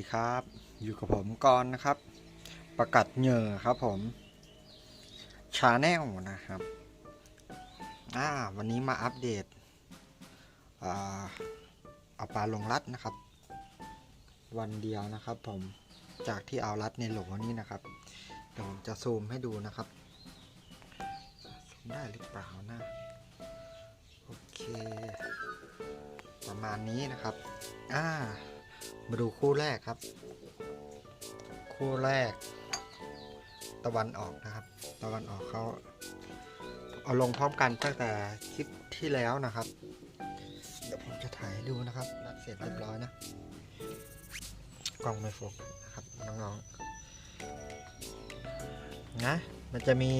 วัสดีครับ อยู่กับผมกรนะครับ ประกัดเหยื่อครับผมชาแนลนะครับอ่าวันนี้มาอัปเดตเอาปลาลงรัดนะครับ วันเดียวนะครับ ผมจากที่เอารัดในโหลนี่นะครับเดี๋ยวผมจะซูมให้ดูนะครับซูมได้หรือเปล่านะโอเค ประมาณนี้นะครับอ่า มาดูคู่แรกครับ คู่แรก ตะวันออกนะครับ ตะวันออกเขาเอาลงพร้อมกันตั้งแต่คลิปที่แล้วนะครับ เดี๋ยวผมจะถ่ายดูนะครับนัดเสร็จเรียบร้อยนะ กล้องไม่โฟกัสนะครับน้องๆ นะ มันจะมี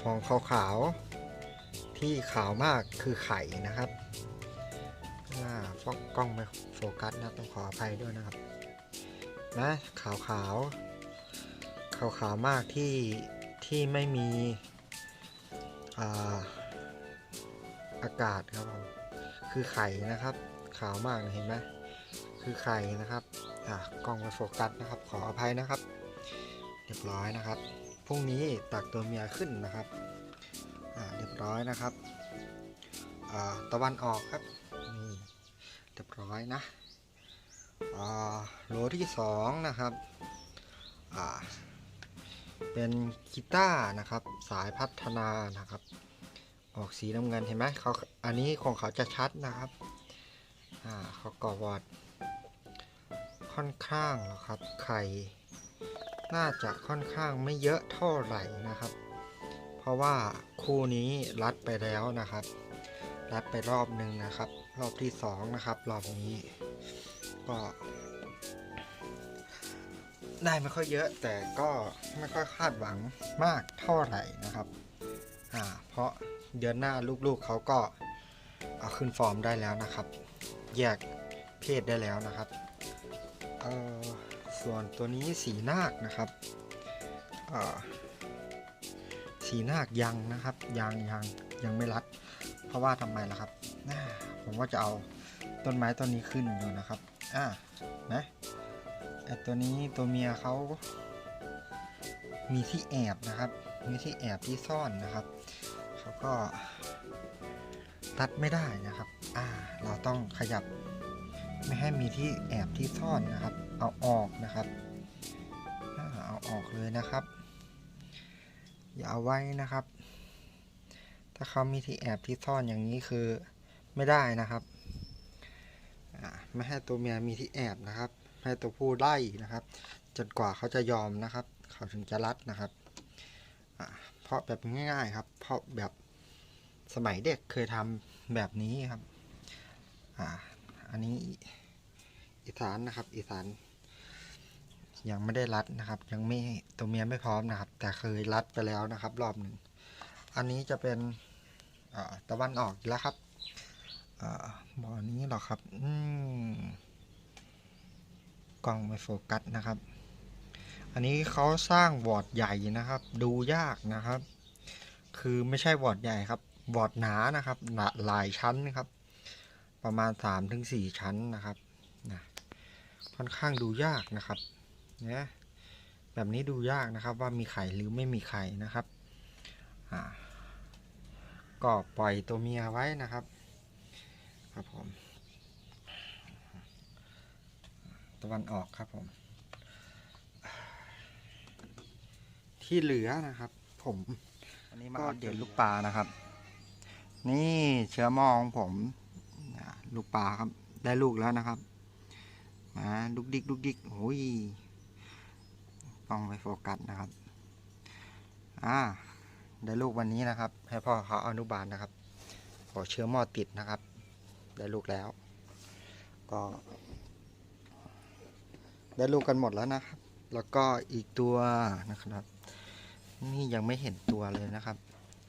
ฟองขาวๆ ที่ขาวมากคือไข่นะครับ อ่าฟอกกล้องไม่โฟกัสนะต้องขออภัยด้วยนะครับ นะขาวขาวขาวขาวมากที่ที่ไม่มีอาอากาศครับผมคือไข่นะครับ ขาวมากเห็นไหมคือไข่นะครับอ่ากล้องไม่โฟกัสนะครับ ขออภัยนะครับ เรียบร้อยนะครับพรุ่งนี้ตักตัวเมียขึ้นนะครับอ่าเรียบร้อยนะครับอ่าตะวันออกครับ รียบร้อยนะโหลที่สองนะครับเป็นกีตาร์นะครับ สายพัฒนานะครับ ออกสีน้ำเงินเห็นไหมเขาอันนี้ของเขาจะชัดนะครับเขาก่อวอดค่อนข้างแล้วครับไข่น่าจะค่อนข้างไม่เยอะเท่าไหร่นะครับ เพราะว่าคู่นี้รัดไปแล้วนะครับ รัดไปรอบหนึ่งนะครับ รอบที่สองนะครับ รอบนี้ ก็ ได้ไม่ค่อยเยอะ แต่ก็ไม่ค่อยคาดหวังมากเท่าไหร่นะครับ อ่า เพราะเดือนหน้าลูกๆเขาก็เอาขึ้นฟอร์มได้แล้วนะครับ แยกเพศได้แล้วนะครับ เอ่อส่วนตัวนี้สีนาคนะครับ เอ่อสีนาคยังนะครับ ยังยังยังไม่รัด เพราะว่าทำไมล่ะครับอ่าผมว่าจะเอาต้นไม้ต้นนี้ขึ้นอยู่นะครับ อ่านะไอตัวนี้ตัวเมียเขามีที่แอบนะครับ มีที่แอบที่ซ่อนนะครับ เขาก็ตัดไม่ได้นะครับ อ่า เราต้องขยับ ไม่ให้มีที่แอบที่ซ่อนนะครับ เอาออกนะครับ เอาออกเลยนะครับ อย่าเอาไว้นะครับ ถ้าเขามีที่แอบที่ซ่อนอย่างนี้คือไม่ได้นะครับไม่ให้ตัวเมียมีที่แอบนะครับ ให้ตัวผู้ไล่นะครับ จนกว่าเขาจะยอมนะครับ เขาถึงจะรัดนะครับเพราะแบบง่าย ๆครับ เพราะแบบสมัยเด็กเคยทำแบบนี้ครับอ่าอันนี้อีสานนะครับ อีสานยังไม่ได้รัดนะครับ ยังไม่ตัวเมียไม่พร้อมนะครับ แต่เคยรัดไปแล้วนะครับ รอบหนึ่งอันนี้จะเป็น ตะวันออกอีกแล้วครับอบ่อนี้หรอครับอืกล้องไม่โฟกัสนะครับ อันนี้เขาสร้างวอร์ดใหญ่นะครับ ดูยากนะครับ คือไม่ใช่วอร์ดใหญ่ครับวอร์ดหนานะครับหหลายชั้นนะครับ ประมาณ3ามถึงสี่ชั้นนะครับนะค่อนข้างดูยากนะครับเนี่ยแบบนี้ดูยากนะครับว่ามีไข่หรือไม่มีไข่นะครับ อ่า ก็ปล่อยตัวเมียไว้นะครับครับผมตะวันออกครับผม ที่เหลือนะครับ ผมอันนี้ก็เดี๋ยวลูกปลานะครับ นี่เชื้อมองผมลูกปลาครับ ได้ลูกแล้วนะครับมาลูกดิกลูกดิกโอ้ยต้องไปโฟกัสนะครับ อ่า ได้ลูกวันนี้นะครับ ให้พ่อเขาอนุบาลนะครับขอเชื้อหมอติดนะครับ ได้ลูกแล้ว ก็ ได้ลูกกันหมดแล้วนะครับ แล้วก็อีกตัวนะครับ นี่ยังไม่เห็นตัวเลยนะครับ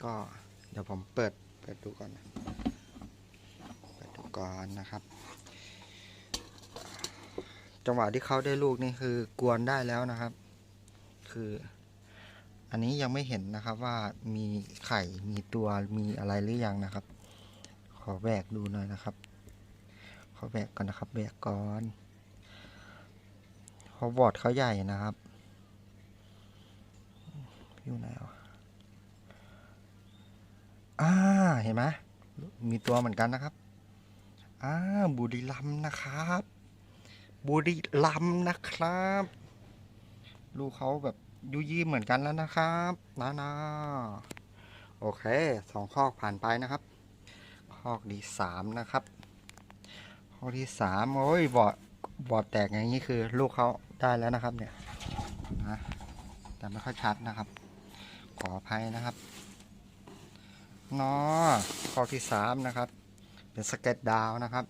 ก็เดี๋ยวผมเปิดเปิดดูก่อนนะเปิดดูก่อนนะครับ จังหวะที่เขาได้ลูกนี่คือกวนได้แล้วนะครับ คือ อันนี้ยังไม่เห็นนะครับว่ามีไข่มีตัวมีอะไรหรือยังนะครับ ขอแบกดูหน่อยนะครับ ขอแบกก่อนนะครับแบกก่อนเพราะบอร์ดเขาใหญ่นะครับอยู่ไหนวะอ่าเห็นไหมมีตัวเหมือนกันนะครับอ่าบุรีรัมนะครับ บุรีรัมนะครับ ลูกเขาแบบ ยุยี่เหมือนกันแล้วนะครับนานาโอเคสองข้อผ่านไปนะครับ ข้อที่สามนะครับ ข้อที่สามโอ้ยบอดบอดแตกอย่างนี้คือลูกเขาได้แล้วนะครับเนี่ยนะแต่ไม่ค่อยชัดนะครับ ขออภัยนะครับนอข้อที่สามนะครับ เป็นสเก็ตดาวน์นะครับ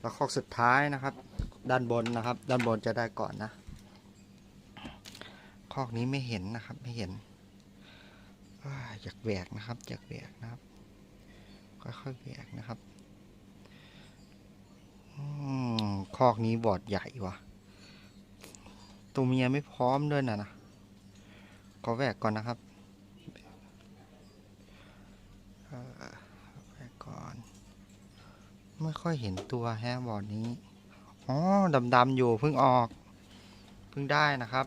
แล้วข้อสุดท้ายนะครับ ด้านบนนะครับ ด้านบนจะได้ก่อนนะ คอกนี้ไม่เห็นนะครับไม่เห็นอาอยากแหวกนะครับอยากแหวกนะครับ ค่อยๆแหวกนะครับอคอกนี้บอดใหญ่วะตัวเมียไม่พร้อมด้วยนะนะขอแหวกก่อนนะครับแหวกก่อน ไม่ค่อยเห็นตัวแฮะบอดนี้อ๋อดำๆอยู่เพิ่งออก เพิ่งได้นะครับ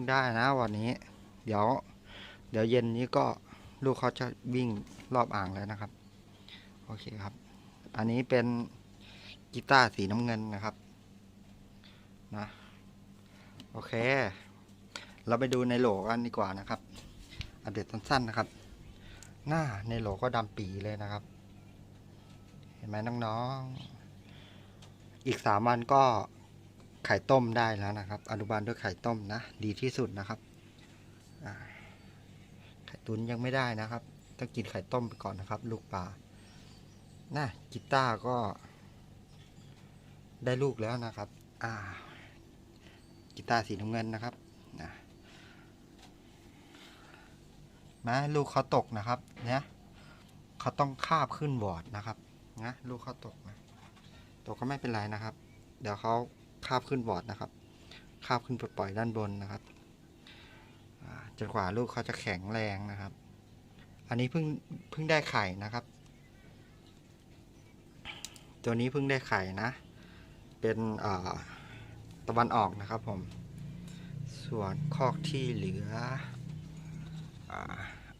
งได้นะวันนี้ เดี๋ยว เดี๋ยวเย็นนี้ก็ลูกเขาจะวิ่งรอบอ่างแล้วนะครับ โอเคครับ อันนี้เป็นกีตาร์สีน้ำเงินนะครับนะโอเค เราไปดูในโหลกันดีกว่านะครับ อัปเดตสั้นๆนะครับ หน้าในโหลก็ดำปีเลยนะครับ เห็นไหมน้องๆอีกสามวันก็ ไข่ต้มได้แล้วนะครับ อนุบาลด้วยไข่ต้มนะ ดีที่สุดนะครับไข่ตุนยังไม่ได้นะครับ ต้องกินไข่ต้มไปก่อนนะครับ ลูกปลาน่ะกีตาร์ก็ ได้ลูกแล้วนะครับ อ่ากีตาร์สีน้ำเงินนะครับนะแม้ลูกเขาตกนะครับเนี่ยเขาต้องคาบขึ้นบอร์ดนะครับนะลูกเขาตกนะตกก็ไม่เป็นไรนะครับ เดี๋ยวเขา คาบขึ้นบอร์ดนะครับ คาบขึ้นปปล่อยด้านบนนะครับจนกว่าลูกเขาจะแข็งแรงนะครับ อันนี้เพิ่งเพิ่งได้ไข่นะครับ ตัวนี้เพิ่งได้ไข่นะ เป็นตะวันออกนะครับผม ส่วนคอกที่เหลือ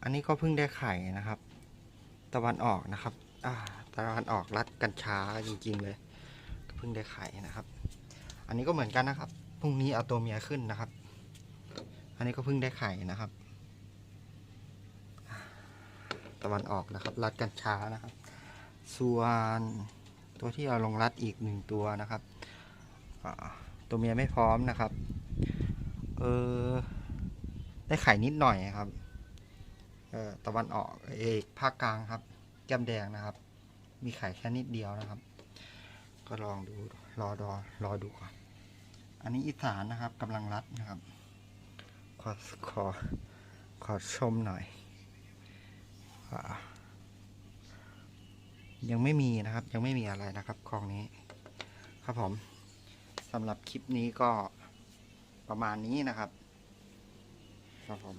อันนี้ก็เพิ่งได้ไข่นะครับ ตะวันออกนะครับตะวันออกรัดกันช้าจริงๆเลย ก็เพิ่งได้ไข่นะครับ อันนี้ก็เหมือนกันนะครับ พรุ่งนี้เอาตัวเมียขึ้นนะครับ อันนี้ก็เพิ่งได้ไข่นะครับ ตะวันออกนะครับ รัดกันช้านะครับ ส่วนตัวที่เอาลงรัดอีกหนึ่งตัวนะครับ ตัวเมียไม่พร้อมนะครับ เออ ได้ไข่นิดหน่อยครับ เออตะวันออกเอกภาคกลางครับ แก้มแดงนะครับ มีไข่แค่นิดเดียวนะครับ ก็ลองดูรอรอรอดูก่อนอันนี้อีสานนะครับกำลังรัดนะครับ ขอขอขอชมหน่อยอยังไม่มีนะครับ ยังไม่มีอะไรนะครับคลองนี้ ครับผมสำหรับคลิปนี้ก็ประมาณนี้นะครับ ครับผม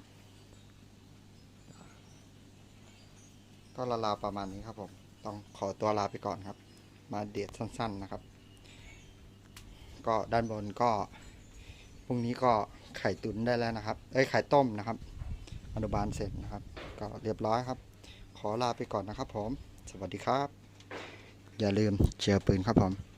ก็ราวๆประมาณนี้ครับผม ต้องขอตัวลาไปก่อนครับ มาเดทสั้นๆนะครับ ก็ด้านบนก็พรุ่งนี้ก็ไข่ตุ๋นได้แล้วนะครับ เอ้ยไข่ต้มนะครับ อนุบาลเสร็จนะครับ ก็เรียบร้อยครับ ขอลาไปก่อนนะครับผม สวัสดีครับ อย่าลืมเชียร์ปืนครับผม